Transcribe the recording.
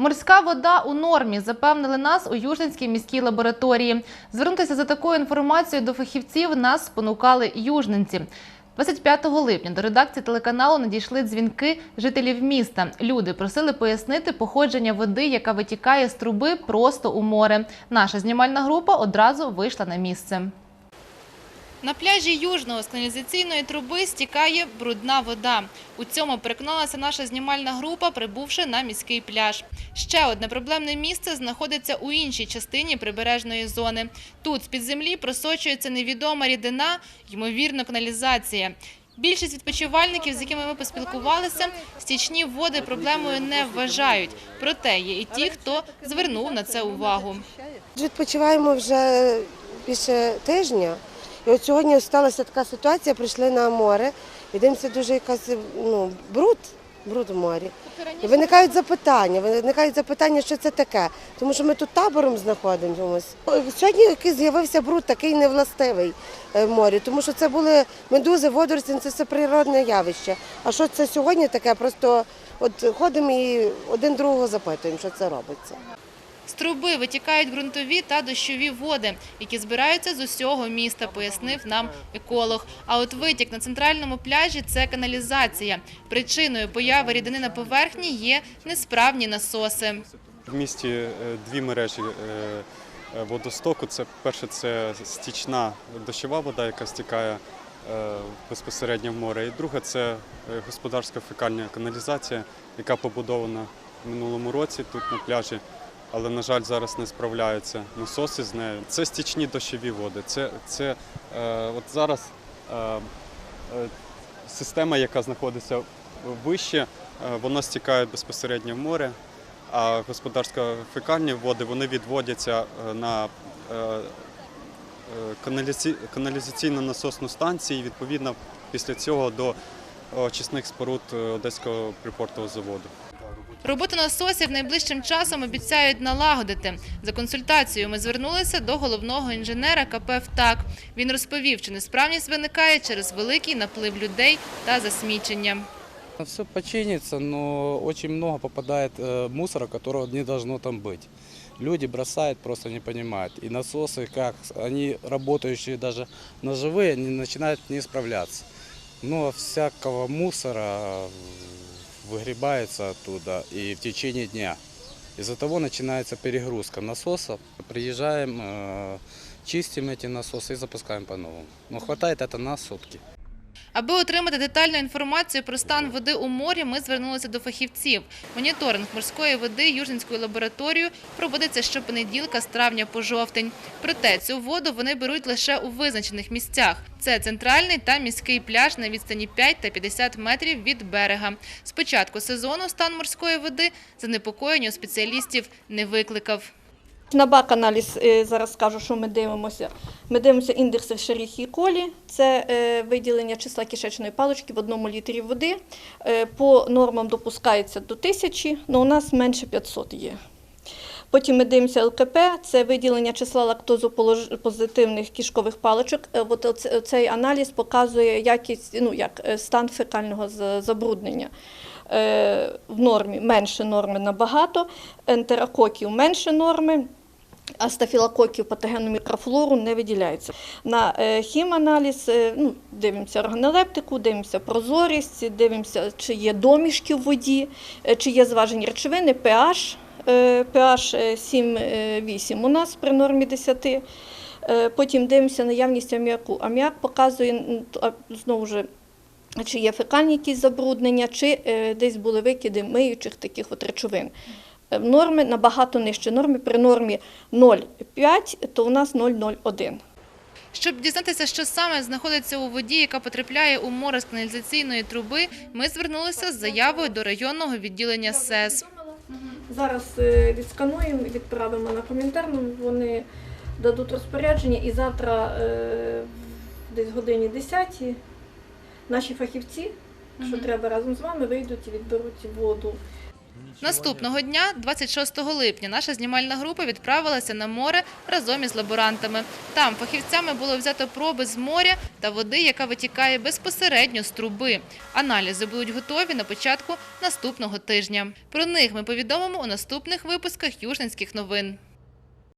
Морська вода у нормі запевнили нас у Южненській міській лабораторії. Звернутися за такою інформацією до фахівців нас спонукали южненці. 25 липня до редакції телеканалу надійшли дзвінки жителів міста. Люди просили пояснити походження води, яка витікає з труби просто у море. Наша знімальна група одразу вийшла на місце. На пляжі Южного з каналізаційної труби стікає брудна вода. У цьому переконалася наша знімальна група, прибувши на міський пляж. Ще одне проблемне місце знаходиться у іншій частині прибережної зони. Тут з-під землі просочується невідома рідина, ймовірно, каналізація. Більшість відпочивальників, з якими ми поспілкувалися, стічні води проблемою не вважають. Проте є і ті, хто звернув на це увагу. Відпочиваємо вже більше тижня. І от сьогодні сталася така ситуація, прийшли на море, і дивимося дуже якась ну, бруд, бруд в морі. І виникають запитання, виникають запитання, що це таке. Тому що ми тут табором знаходимося. Сьогодні якийсь з'явився бруд, такий невластивий е, в морі, тому що це були медузи, водорості, це все природне явище. А що це сьогодні таке? Просто от ходимо і один другого запитуємо, що це робиться. З труби витікають ґрунтові та дощові води, які збираються з усього міста, пояснив нам еколог. А от витік на центральному пляжі – це каналізація. Причиною появи рідини на поверхні є несправні насоси. В місті е, дві мережі е, водостоку. Це перше це стічна дощова вода, яка стікає е, безпосередньо в море. І друге це господарська фекальна каналізація, яка побудована в минулому році тут на пляжі. Але, на жаль, зараз не справляються насоси з нею. Це стічні дощові води. Це, це е, от зараз е, е, система, яка знаходиться вище, е, вона стікає безпосередньо в море, а господарсько фекальні води вони відводяться е, на е, е, каналізаці- каналізаційну насосну станцію відповідно після цього до очисних споруд е, Одеського припортового заводу. Роботу насосів найближчим часом обіцяють налагодити. За консультацією ми звернулися до головного інженера КП «ВТАК». Він розповів, що несправність виникає через великий наплив людей та засмічення. Все починится, но очень много попадает э, мусора, которого не должно там быть. Люди бросают, просто не понимают. И насосы, как они работающие даже ножевые, они начинают не справляться. Много всякого мусора э, выгребается оттуда и в течение дня. Из-за того начинается перегрузка насосов. Приезжаем, э, чистим эти насосы и запускаем по-новому. Но хватает это на сутки. Аби отримати детальну інформацію про стан води у морі, ми звернулися до фахівців. Моніторинг морської води Южненською лабораторією проводиться щопонеділка з травня по жовтень. Проте цю воду вони беруть лише у визначених місцях. Це центральний та міський пляж на відстані 5 та 50 метрів від берега. З початку сезону стан морської води занепокоєння у спеціалістів не викликав. На бак-аналіз е, зараз скажу, що ми дивимося. Ми дивимося індекси Шеріхі колі, це е, виділення числа кишечної палички в одному літрі води. Е, По нормам допускається до 1000, але у нас менше 500 є. Потім ми дивимося ЛКП, це виділення числа лактозопозитивних кишкових паличок. От цей аналіз показує якість, ну як стан фекального забруднення. В нормі менше норми набагато, ентерококів менше норми. А патогенну мікрофлору не виділяється. На е, хіманаліз е, ну, дивимося органолептику, дивимося прозорість, дивимося, чи є домішки в воді, е, чи є зважені речовини, pH, pH е, 7-8 у нас при нормі 10. Е, Потім дивимося наявність аміаку. Аміак показує знову ж. Чи є фекальні якісь забруднення, чи десь були викиди миючих таких от речовин. Е, Норми набагато нижче. Норми при нормі 0,5, то у нас 0,01. Щоб дізнатися, що саме знаходиться у воді, яка потрапляє у море з каналізаційної труби, ми звернулися з заявою до районного відділення СЕС. Зараз е, відскануємо відправимо на коментарну. Вони дадуть розпорядження, і завтра, е, десь годині 10, наші фахівці, що треба разом з вами, вийдуть і відберуть воду. Наступного дня, 26 липня, наша знімальна група відправилася на море разом із лаборантами. Там фахівцями було взято проби з моря та води, яка витікає безпосередньо з труби. Аналізи будуть готові на початку наступного тижня. Про них ми повідомимо у наступних випусках Южненських новин.